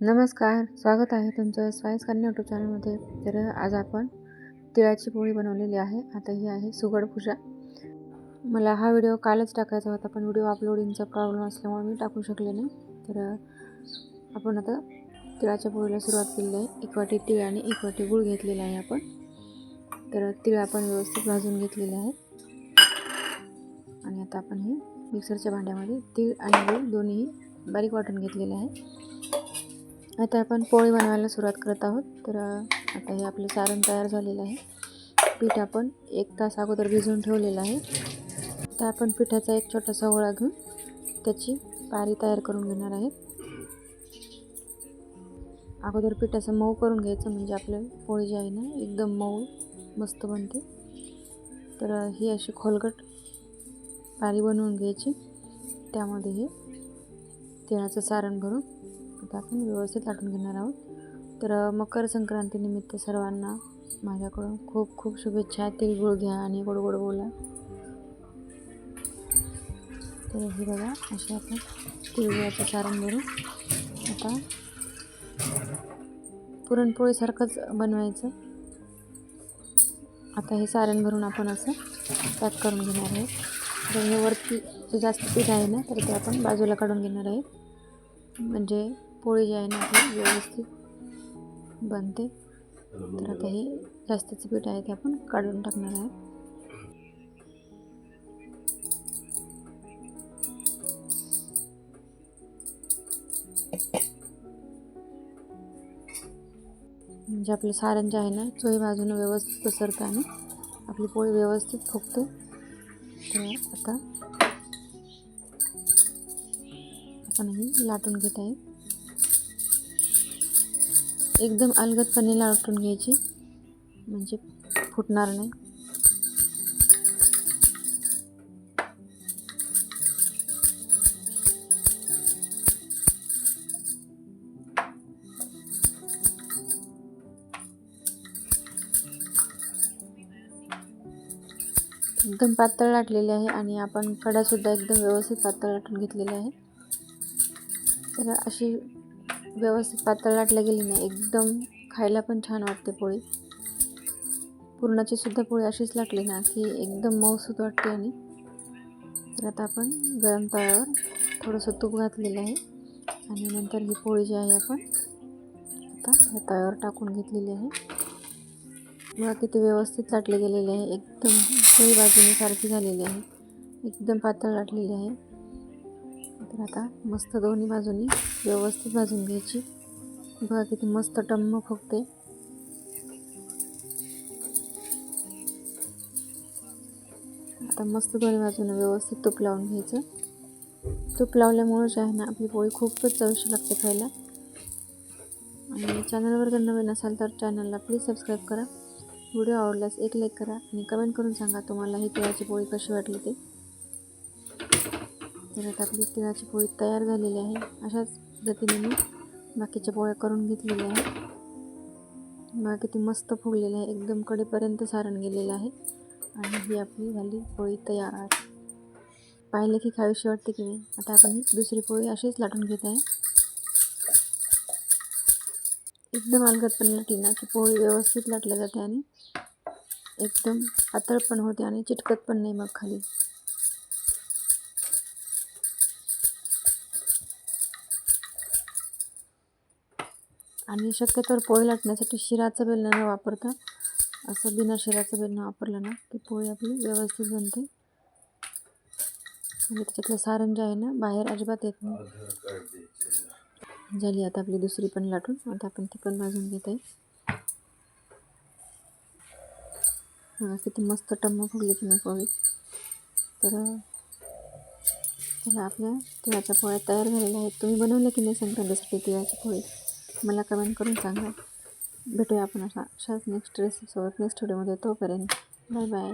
नमस्कार स्वागत आहे तुमचं स्वाईस कन्या यूट्यूब चॅनलमध्ये तर आज आपण तिळाची पोळी बनवलेली आहे. आता ही आहे सुगड पूजा मला हा व्हिडिओ कालच टाकायचा होता पण व्हिडिओ अपलोडिंगचा प्रॉब्लेम असल्यामुळे मी टाकू शकले नाही. तर आपण आता तिळाच्या पोळीला सुरुवात केलेली आहे. एक वाटी तीळ आणि एक वाटी गूळ घेतलेला आहे आपण. तर तीळ आपण व्यवस्थित भाजून घेतलेले आहे. आणि आता आपण हे मिक्सरच्या भांड्यामध्ये तीळ आणि गूळ दोन्ही बारीक वाटून घेतलेले आहे. आता आपण पोळी बनवायला सुरुवात करत आहोत. तर आता हे आपलं सारण तयार झालेलं आहे. पीठ आपण एक तास अगोदर भिजवून ठेवलेलं आहे. तर आपण पिठाचा एक छोटासा ओळा घेऊन त्याची पारी तयार करून घेणार आहे. अगोदर पिठाचं मऊ करून घ्यायचं म्हणजे आपलं पोळी जी आहे ना एकदम मऊ मस्त बनते. तर ही अशी खोलगट पारी बनवून घ्यायची. त्यामध्ये हे तिळाचं सारण भरून आता आपण व्यवस्थित लाटून घेणार आहोत. तर मकर संक्रांतीनिमित्त सर्वांना माझ्याकडून खूप खूप शुभेच्छा. तिळगुळ घ्या आणि गोड गोड बोला. तर हे बघा असे आपण तिळगुळाचं सारण भरून आता पुरणपोळीसारखंच बनवायचं. आता हे सारण भरून आपण असं पॅक करून घेणार आहोत. तर हे वरती जे जास्त पीठ आहे ना तर ते आपण बाजूला काढून घेणार आहे म्हणजे पोळी जी आहे ना ती व्यवस्थित बनते. तर आता हे जास्तीचं पीठ आहे ते आपण काढून टाकणार आहे म्हणजे आपलं सारण जे आहे ना चोही बाजूनं व्यवस्थित पसरतं आणि आपली पोळी व्यवस्थित फुगते. तर आता आपण ही लाटून घेत आहे. एकदम अलगदपणे लाटून घ्यायची. म्हणजे फुटणार नाही. एकदम पातळ लाटलेले आहे आणि आपण कडासुद्धा एकदम व्यवस्थित पातळ लाटून घेतलेले आहे. तर अशी व्यवस्थित पातळ लाटल्या गेली नाही. एकदम खायला पण छान वाटते पोळी. पुरणाची सुद्धा पोळी अशीच लाटली ना की एकदम मऊसूत वाटते आणि. तर आता आपण गरम तव्यावर थोडंसं तूप घातलेलं आहे. आणि नंतर ही पोळी जी आहे आपण आता ह्या तव्यावर टाकून घेतलेली आहे. बघा किती व्यवस्थित लाटले गेलेले आहे. एकदम सही बाजूने सारखी झालेली आहे. एकदम पातळ लाटलेली आहे. तर आता मस्त दोन्ही बाजूनी व्यवस्थित भाजून घ्यायची. बघा किती मस्त टम्म फुगते. आता मस्त दोन्ही बाजूनं व्यवस्थित तूप लावून घ्यायचं. तूप लावल्यामुळं जे आहे ना आपली पोळी खूपच चविष्ट लागते खायला. आणि चॅनलवर जर नवीन असाल तर चॅनलला प्लीज सबस्क्राईब करा. व्हिडिओ आवडल्यास एक लाईक करा आणि कमेंट करून सांगा तुम्हाला ही तिळाची पोळी कशी वाटली ते. तर आता आपली तिळाची पोळी तयार झालेली आहे. अशाच पद्धतीने मी बाकीच्या पोळ्या करून घेतलेल्या आहेत. बघा किती मस्त फुगलेलं आहे. एकदम कडेपर्यंत सारण गेलेलं आहे. आणि ही आपली झाली पोळी तयार. पाहिलं की खावीशी वाटते की नाही. आता आपण ही दुसरी पोळी अशीच लाटून घेत आहे. एकदम अलगदपणे लाटली ना की पोळी व्यवस्थित लाटल्या जाते आणि एकदम पातळ पण होते आणि चिटकत पण नाही मग खाली. आणि शक्यतोवर पोळी लाटण्यासाठी शिराचं बेलणं न वापरता असं बिना शिराचं बेलणं वापरलं ना की पोळी आपली व्यवस्थित बनते म्हणजे त्याच्यातलं सारण जे आहे ना बाहेर अजिबात येत नाही. झाली आता आपली दुसरी पण लाटून. आता आपण ती पण भाजून घेत आहे. किती मस्त टम्म फुगली की नाही पोळी तर त्याला आपल्या तिळाच्या पोळ्या तयार झालेल्या आहेत. तुम्ही बनवल्या की नाही संक्रांतीसाठी तिळाची पोळी? मला कमेंट करून सांगा. भेटूया आपण अशा अशाच नेक्स्ट रेसिपीसोबत नेक्स्ट व्हिडिओमध्ये तोपर्यंत बाय बाय